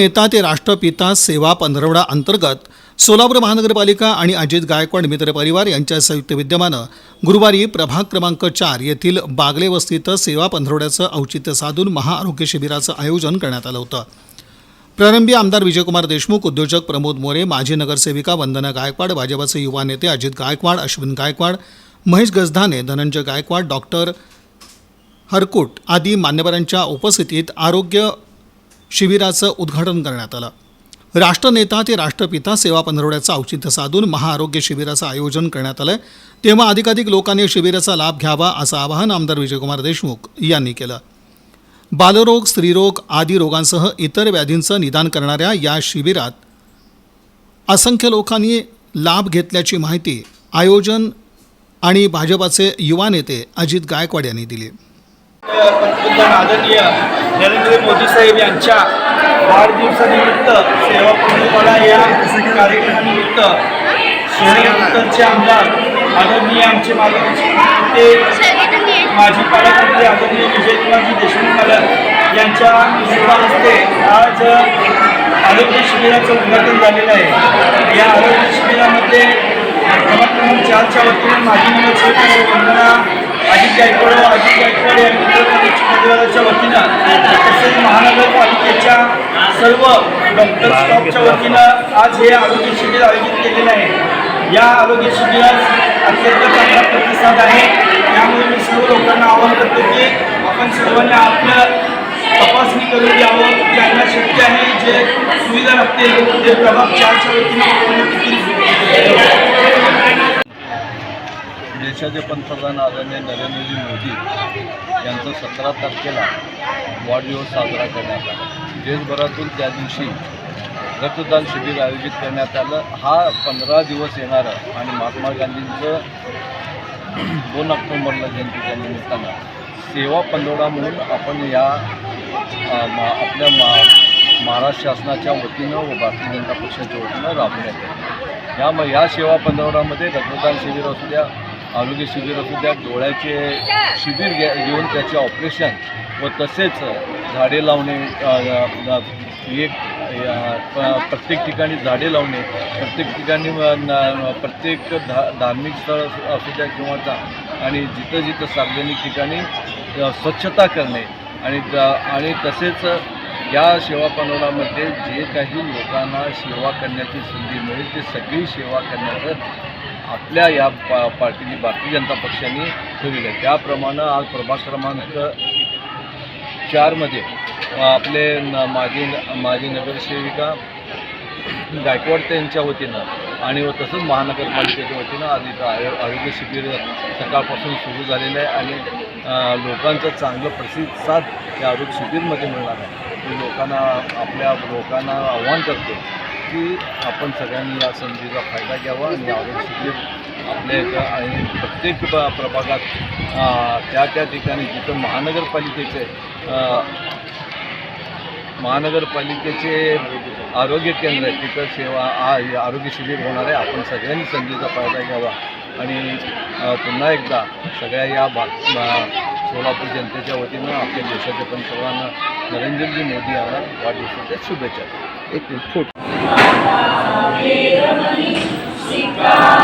नेता ते राष्ट्रपिता सेवा पंधरवडा अंतर्गत सोलापूर महानगरपालिका आणि अजित गायकवाड मित्र परिवार यांच्या संयुक्त विद्यमानं गुरुवारी प्रभाग क्रमांक चार येथील बागले वस्तीत सेवा पंधरवड्याचं औचित्य साधून महाआरोग्य शिबिराचं आयोजन करण्यात आलं होतं. प्रारंभी आमदार विजयकुमार देशमुख उद्योजक प्रमोद मोरे माजी नगरसेविका वंदना गायकवाड भाजपाचे युवा नेते अजित गायकवाड अश्विन गायकवाड महेश गजधाने धनंजय गायकवाड डॉक्टर हरकुट आदी मान्यवरांच्या उपस्थितीत आरोग्य शिबिराचं उद्घाटन करण्यात आलं. राष्ट्रनेता ते राष्ट्रपिता सेवा पंधरवड्याचं औचित्य साधून महाआरोग्य शिबिराचं आयोजन करण्यात आलं तेव्हा अधिकाधिक लोकांनी शिबिराचा लाभ घ्यावा असं आवाहन आमदार विजयकुमार देशमुख यांनी केलं. बालरोग स्त्रीरोग आदी रोगांसह इतर व्याधींचं निदान करणाऱ्या या शिबिरात असंख्य लोकांनी लाभ घेतल्याची माहिती आयोजन आणि भाजपाचे युवा नेते अजित गायकवाड यांनी दिली. पंतप्रधान आदरणीय नरेंद्र मोदी साहेब यांच्या वाढदिवसानिमित्त सेवा पूर्णपणा या कार्यक्रमानिमित्त शहरानंतरचे आमदार आदरणीय आमचे मार्गदर्शक माजी पालकमंत्री आदरणीय विजयकुमारजी देशमुख पालक यांच्या शुभ हस्ते आज आरोग्य शिबिराचं उद्घाटन झालेलं आहे. या आरोग्य शिबिरामध्ये क्रमांक चारच्या वतीने माजी नगरसेवक वंदना अजित गायकवाड व अजित गायकवाड या परिवाराच्या वतीनं तसेच महानगरपालिकेच्या सर्व डॉक्टर स्टॉपच्या वतीनं आज हे आरोग्य शिबिर आयोजित केलेलं आहे. या आरोग्य शिबिरात अत्यंत चांगला प्रतिसाद आहे. त्यामुळे मी सर्व लोकांना आवाहन करतो की आपण सर्वांनी आपलं तपासणी करून घ्यावं. ज्यांना शक्य आहे जे सुविधा लागते ते प्रभाग चारच्या वतीनं देशाचे पंतप्रधान आदरणीय नरेंद्रजी मोदी यांचा सतरा तारखेला वाढदिवस साजरा करण्यात आला. देशभरातून त्या दिवशी रक्तदान शिबिर आयोजित करण्यात आलं. हा पंधरा दिवस येणारं आणि महात्मा गांधींचं दोन ऑक्टोंबरला जयंतीच्या निमित्तानं सेवा पंधरवडा म्हणून आपण या मा आपल्या मा महाराष्ट्र शासनाच्या वतीनं व भारतीय जनता पक्षाच्या वतीनं राबवण्यात येते या या सेवा पंधरवड्यामध्ये रक्तदान शिबिर असू द्या आरोग्य शिबिर असू द्या डोळ्याचे शिबिर घ्या घेऊन त्याचे ऑपरेशन व तसेच झाडे लावणे एक प्रत्येक ठिकाणी झाडे लावणे प्रत्येक ठिकाणी प्रत्येक धा धार्मिक स्थळ असू द्या किंवा जा आणि जिथं जिथं सार्वजनिक ठिकाणी स्वच्छता करणे आणि आणि तसेच या सेवा पनोरामध्ये जे काही लोकांना सेवा करण्याची संधी मिळेल ती सगळी सेवा करण्याचं आपल्या या पा पार्टीने भारतीय जनता पक्षाने ठरविलं आहे. त्याप्रमाणे आज प्रभाग क्रमांक चारमध्ये आपले न माजी माजी नगरसेविका गायकवाड त्यांच्या वतीनं आणि व तसंच महानगरपालिकेच्या वतीनं आज इथं आयो आरोग्य शिबिर सकाळपासून सुरू झालेलं आहे आणि लोकांचं चांगलं प्रतिसाद या आरोग्य शिबिरमध्ये मिळणार आहे. मी लोकांना आपल्या लोकांना आव्हान करतो की आपण सगळ्यांनी या संधीचा फायदा घ्यावा आणि आरोग्य आपल्या आणि प्रत्येक प्रभागात त्या त्या ठिकाणी जिथं महानगरपालिकेचे महानगरपालिकेचे आरोग्य केंद्र आहे तिथं सेवा आ आरोग्य शिबिर होणार आहे. आपण सगळ्यांनी संधीचा फायदा घ्यावा आणि पुन्हा एकदा सगळ्या या भा सोलापूर जनतेच्या वतीनं आपल्या देशाचे पंतप्रधान नरेंद्रजी मोदी यांना वाढदिवसाच्या शुभेच्छा एक फोटो Thank you.